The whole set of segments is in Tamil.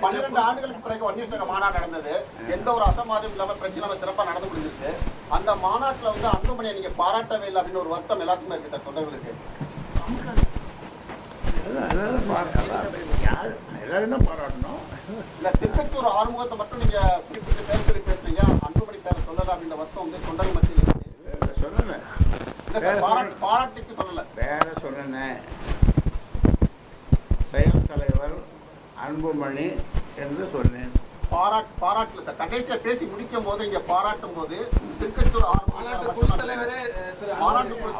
பன்னிரெண்டு ஆண்டுகளுக்கு பிறகு வன்னியர் மாநாடு நடந்தது. எந்த ஒரு அசம்பாதியும் இல்லாம பிரச்சனை இல்லாம சிறப்பா நடந்து முடிஞ்சிருக்கு அந்த மாநாட்டுல வந்து அன்புமணியை நீங்க பாராட்டவே இல்லை அப்படின்னு ஒரு வருத்தம் எல்லாத்துக்குமே இருக்கு சார் தொண்டர்களுக்கு. அதான், அதான் பாரு- அதான் எல்லாரும் தான் பாராட்டணும் இல்ல திருப்பத்தூர் ஆறுமுகத்தை மட்டும் நீங்க குறிப்பிட்டு பேர் சொல்லி பேசுறீங்க. அன்புமணி பேரை சொல்லல அப்படின்ற வருத்தம் வந்து தொண்டர்கள் மத்தியில் இருக்கு. பாராட்டு பாராட்டுக்கு சொல்லல. வேற சொன்னேன். செயல் தலைவர் அன்புமணி என்று சொன்னேன். பாராட்டு பாராட்டுல சார். கடைசியா பேசி முடிக்கும் போது இங்க பாராட்டும் போது திருக்கத்தூர் மாநாட்டு குழு ஆறுமுகம்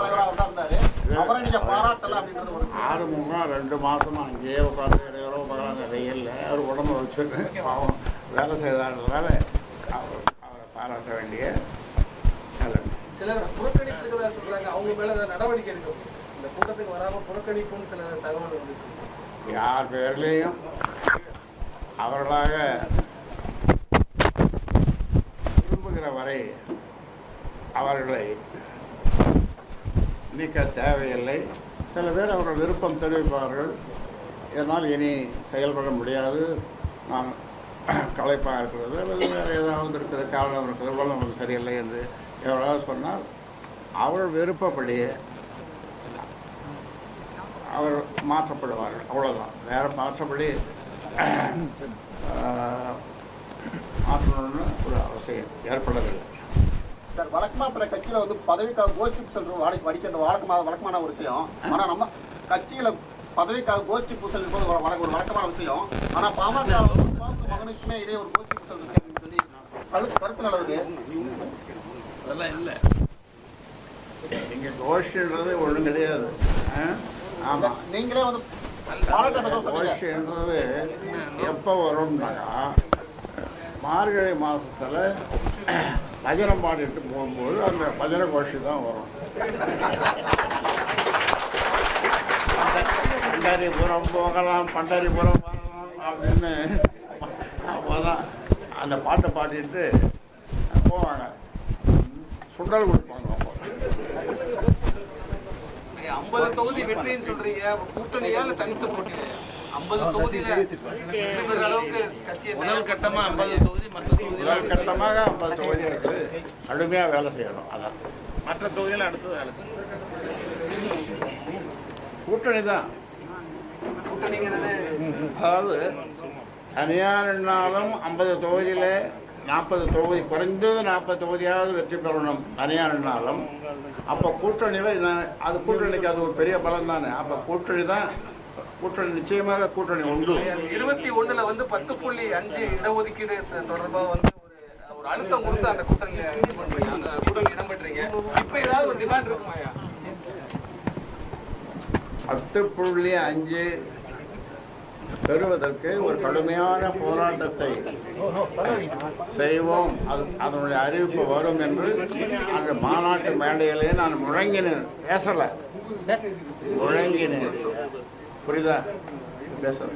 தலைவராக இருந்தாரு அவரை நீங்க பாராட்டல அப்படின்றது ஒரு ஆறு முகம் ரெண்டு மாசமா அங்கேயே உட்காந்து இடையோட உட்காந்து வெயில்ல அவர் உடம்பு வச்சுட்டு பாவம் வேலை செய்தான்றதால அவர் அவரை பாராட்ட வேண்டிய நிலைமை. சிலர் புறக்கணிப்பு இருக்கிறதா சொல்றாங்க. அவங்க மேல நடவடிக்கை எடுக்கும் இந்த கூட்டத்துக்கு வராம புறக்கணிப்புன்னு சில தகவல் வந்து யார் பேர்லேயும் அவர்களாக விரும்புகிற வரை அவர்களை நீக்க தேவையில்லை. சில பேர் அவர்கள் விருப்பம் தெரிவிப்பார்கள். இதனால் இனி செயல்பட முடியாது. நான் களைப்பாக இருக்கிறது. அல்லது வேறு ஏதாவது இருக்குது காரணம் இருக்குது உடல் நமக்கு சரியில்லை என்று எவராவது சொன்னால் அவர் விருப்பப்படி அவர் மாற்றப்படுவார்கள். அவ்வளோதான் வேறு மாற்றப்படி மாற்றணும்னு ஒரு அவசியம் ஏற்படவில்லை. சார் வழக்கமா பிற கட்சியில வந்து பதவிக்காக கோஷ்டி சொல்ற வாடி வடிக்கிறது வழக்கமான வழக்கமான ஒரு விஷயம். ஆனா நம்ம கட்சியில பதவிக்காக கோஷ்டி பூசல் என்பது ஒரு வழக்க- ஒரு வழக்கமான விஷயம். ஆனா பாமக மகனுக்குமே இடையே ஒரு கோஷ்டி பூசல் சொல்லி கருத்து கருத்து நிலவுது. அதெல்லாம் இல்லை. இங்கே கோஷ்டின்றது ஒன்றும் கிடையாது. ஆமாம் நீங்களே வந்து பாராட்ட என்றது எப்போ வரும்னாக்கா மார்கழி மாதத்தில் பஜனம் பாடிட்டு போகும்போது அந்த பஜன கோஷி தான் வரும் பண்டாரிபுரம் போகலாம் பண்டாரிபுரம் வரலாம் அப்படின்னு அப்போதான் அந்த பாட்டை பாடிட்டு போவாங்க சுண்டல் கொடுப்பாங்க அப்போ. ஐம்பது தொகுதி வெற்றின்னு சொல்றீங்க கூட்டணியா இல்ல தனித்து போட்டியா? ஐம்பது தொகுதியில அளவுக்கு முதல் கட்டமா ஐம்பது தொகுதி மற்ற தொகுதியில் கட்டமாக ஐம்பது தொகுதிகளுக்கு கடுமையாக வேலை செய்யணும். அதான். மற்ற தொகுதியில் அடுத்தது வேலை செய்யும் கூட்டணி தான். அதாவது தனியார்னாலும் ஐம்பது தொகுதியில் நாற்பது தொகுதி குறைந்தது நாற்பது தொகுதியாவது வெற்றி பெறணும் தனியார்னாலும் அப்போ கூட்டணியில் அது கூட்டணிக்கு அது ஒரு பெரிய பலம் தானே அப்போ கூட்டணி தான் கூட்டணி நிச்சயமாக கூட்டணி உண்டு. இருபத்தி ஒண்ணுல வந்து பத்து புள்ளி அஞ்சு இடஒதுக்கீடு த- தொடர்பா வந்து ஒரு ஒரு அழுத்தம் கொடுத்து அந்த கூட்டணியில இது பண்றீங்க. அந்த கூட்டணி இடம்பெற்றீங்க. இப்ப ஏதாவது ஒரு டிமாண்ட் இருக்குமாயா பத்து புள்ளி அஞ்சு பெறுவதற்கு ஒரு கடுமையான போராட்டத்தை செய்வோம். அது அதனுடைய அறிவிப்பு வரும் என்று அந்த மாநாட்டு மேடையிலே நான் முழங்கினேன். பேசலை. முழங்கினேன். புரியுதா? பேசல.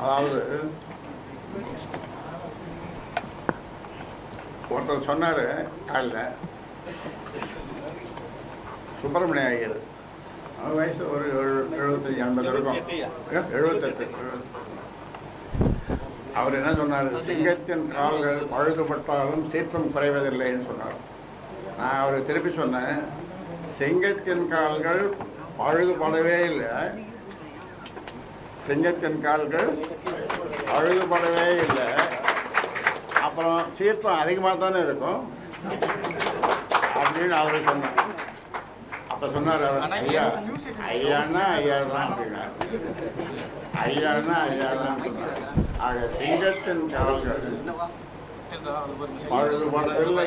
அதாவது ஒருத்தர் சொன்னார் காலில் சுப்பிரமணிய ஐயர். வயசு ஒரு எழு- எழுபத்தஞ்சு ஐம்பது இருக்கும் எழுபத்தெட்டு அவர் என்ன சொன்னார்? சிங்கத்தின் கால்கள் பழுதுபட்டாலும் சீற்றம் குறைவதில்லைன்னு சொன்னார். நான் அவர் திருப்பி சொன்னேன் சிங்கத்தின் கால்கள் பழுதுபடவே இல்லை சிங்கத்தின் கால்கள் பழுதுபடவே இல்லை அப்புறம் சீற்றம் அதிகமாக தானே இருக்கும் அப்படின்னு அவரு சொன்னார் அப்ப சொன்னார் அவர் ஐயா ஐயான்னா ஐயா தான் அப்படின்னார் ஐயான்னா ஐயா தான் சொன்னார். ஆக சிங்கத்தின் கால்கள் பழுதுபடவில்லை.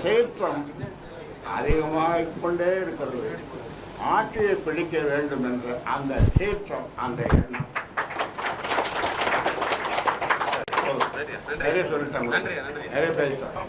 சீற்றம் அதிகமாகிக் கொண்டே இருக்கிறது. ஆட்சியை பிடிக்க வேண்டும் என்ற அந்த சீற்றம் அந்த எண்ணம். நிறைய சொல்லிட்டேன் நிறைய பேசிட்டேன்